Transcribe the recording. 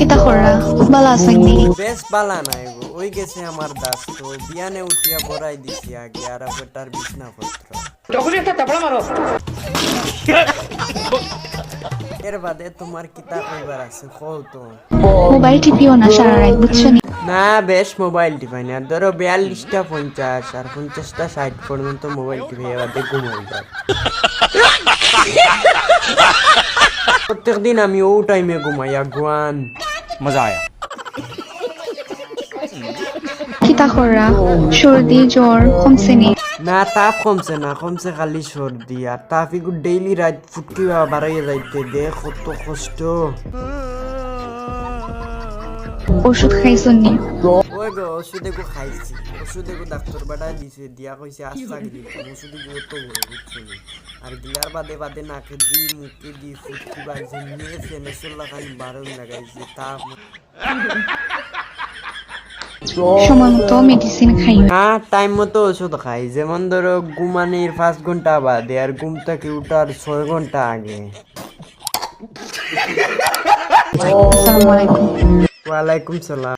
কিতা কররা বালা বেশ বালা নাই গো। ওই গেছে আমার দাস তো। বিয়ানে উঠিয়া বড়াই দিছি আগে আর বেটার বিছনাপত্র। এর বাদে তোমার কিতা কইবার আছে কও তো। মোবাইল টিপিও না সারা রাত বুঝছ নি? না বেশ মোবাইল টিপাই না। ধরো বিয়াল্লিশটা পঞ্চাশ আর পঞ্চাশটা ষাট পর্যন্ত মোবাইল টিপে বাদে ঘুমাই যায় প্রত্যেকদিন আমি ও টাইমে ঘুমাই আগুয়ান। मजा आया কিতা কররা সর্দি জ্বর কমছে নি না তাপ কমছে না কমছে খালি সর্দি আর তাপ এগুলো ডেইলি রাত ফুটকি বাড়াইয়া যাইতে দে কত কষ্ট ওষুধ খাইছো ওষুধ এগো খাইছি ওষুধ এগো ডাক্তার বাটা দিছে দিয়া কইছে আস্তা গিলি ওষুধ তো বুঝছ আর গিলার বাদে বাদে নাকে দি মুখে দি ফুটকি নিয়ে খালি বারণ লাগাইছে তাপ সময় মতো মেডিসিন খাইও হ্যাঁ টাইম মতো ওষুধ খাই যেমন ধরো ঘুমানির পাঁচ ঘণ্টা বাদে আর ঘুম থেকে উঠার ছয় ঘণ্টা আগে। আসসালামু আলাইকুম। ওয়ালাইকুম সালাম।